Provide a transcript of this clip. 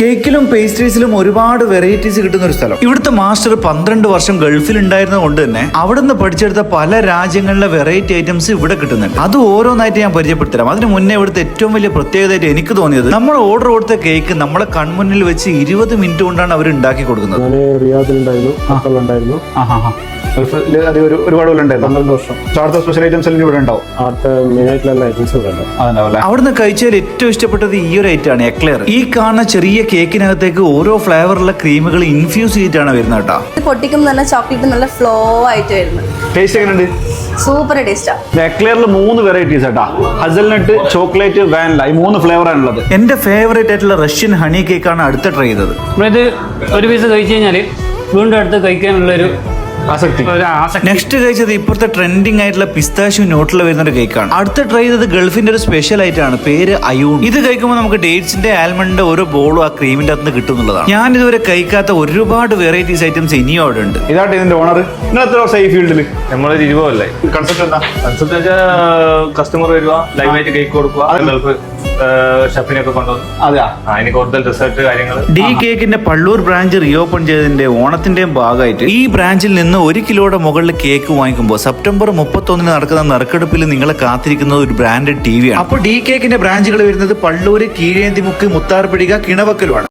കേക്കിലും പേസ്ട്രീസിലും ഒരുപാട് വെറൈറ്റീസ് കിട്ടുന്ന ഒരു സ്ഥലം. ഇവിടുത്തെ മാസ്റ്റർ പന്ത്രണ്ട് വർഷം ഗൾഫിൽ ഉണ്ടായിരുന്നത് കൊണ്ട് തന്നെ അവിടെ നിന്ന് പഠിച്ചെടുത്ത പല രാജ്യങ്ങളിലെ വെറൈറ്റി ഐറ്റംസ് ഇവിടെ കിട്ടുന്നുണ്ട്. അത് ഓരോന്നായിട്ട് ഞാൻ പരിചയപ്പെടുത്തരാം അതിന് മുന്നേ ഇവിടുത്തെ ഏറ്റവും വലിയ പ്രത്യേകതയായിട്ട് എനിക്ക് തോന്നിയത് നമ്മൾ ഓർഡർ കൊടുത്ത കേക്ക് നമ്മളെ കൺമുന്നിൽ വെച്ച് ഇരുപത് മിനിറ്റ് കൊണ്ടാണ് അവർ ഉണ്ടാക്കി കൊടുക്കുന്നത്. അവിടുന്ന് കഴിച്ചതിൽ ഏറ്റവും ഇഷ്ടപ്പെട്ടത് ഈ ഒരു ഐറ്റം ആണ് എക്ലെയർ ഈ കാണുന്ന ചെറിയ കേക്കിനകത്തേക്ക് ഓരോ ഫ്ലേവറുള്ള ക്രീമുകൾ ഇൻഫ്യൂസ് ചെയ്തിട്ടാണ് വരുന്നത് കേട്ടോ. ഇത് പൊട്ടിക്കുമ്പോൾ തന്നെ ചോക്ലേറ്റ് നല്ല ഫ്ലോ ആയിട്ട് വരുന്നത് ടേസ്റ്റ് എങ്ങനെയുണ്ട്? സൂപ്പർ ടേസ്റ്റാ എക്ലെയറിൽ മൂന്ന് വെറൈറ്റീസ് ആട്ടാ ഹസൽനട്ട് ചോക്ലേറ്റ് വാനില ഈ മൂന്ന് ഫ്ലേവർ ആണുള്ളത് എന്റെ ഫേവറേറ്റ് ആയിട്ടുള്ള റഷ്യൻ ഹണി കേക്കാണ് അടുത്ത ട്രൈ ചെയ്തത്. നമ്മളിത് ഒരു പീസ് കഴിച്ചു കഴിഞ്ഞാൽ വീണ്ടും അടുത്ത് കഴിക്കാനുള്ള ഒരു ആസക്തി. നെക്സ്റ്റ് കഴിച്ചത് ഇപ്പോഴത്തെ ട്രെൻഡിങ് ആയിട്ടുള്ള പിസ്താഷ്യൂ നോട്ടിൽ വരുന്ന ഒരു കേക്കാണ് അടുത്ത ട്രൈ ചെയ്തത് ഗൾഫിന്റെ ഒരു സ്പെഷ്യൽ ആയിട്ടാണ് പേര് അയൂൺ. ഇത് കഴിക്കുമ്പോൾ നമുക്ക് ഡേറ്റ്സിന്റെ ആൽമണ്ടിന്റെ ഓരോ ബോളും ആ ക്രീമിന്റെ അകത്ത് കിട്ടുന്നുള്ളതാണ്. ഞാൻ ഇതുവരെ കഴിക്കാത്ത ഒരുപാട് വെറൈറ്റീസ് ഐറ്റംസ് ഇനിയും അവിടെ ഉണ്ട്. ഇതാട്ടെ ഇതിന്റെ ഓണർ നിങ്ങൾ എത്ര വർഷം ഈ ഫീൽഡിൽ ഇരുപതല്ലേ കൺസെപ്റ്റ് എന്താ? കൺസെപ്റ്റ് വെച്ചാൽ കസ്റ്റമർ വരിക ലൈവായിട്ട് കേക്ക് കൊടുക്കുക ഗൾഫ് ഷെഫിനെയൊക്കെ കൊണ്ടുവന്നു. കൂടുതൽ കാര്യങ്ങൾ ഡി കേക്കിന്റെ പള്ളൂർ ബ്രാഞ്ച് റീഓപ്പൺ ചെയ്തതിന്റെ ഓണത്തിന്റെയും ഭാഗമായിട്ട് ഈ ബ്രാഞ്ചിൽ നിന്ന് ഒരു കിലോയുടെ മുകളിൽ കേക്ക് വാങ്ങിക്കുമ്പോൾ സെപ്റ്റംബർ മുപ്പത്തൊന്നിന് നടക്കുന്ന നറുക്കെടുപ്പിൽ നിങ്ങളെ കാത്തിരിക്കുന്നത് ഒരു ബ്രാൻഡഡ് ടി വിയാണ് അപ്പോൾ ഡി കേക്കിന്റെ ബ്രാഞ്ചുകൾ വരുന്നത് പള്ളൂര് കീഴേന്തിമുക്ക് മുത്താർപിടിക കിണവക്കലുമാണ്.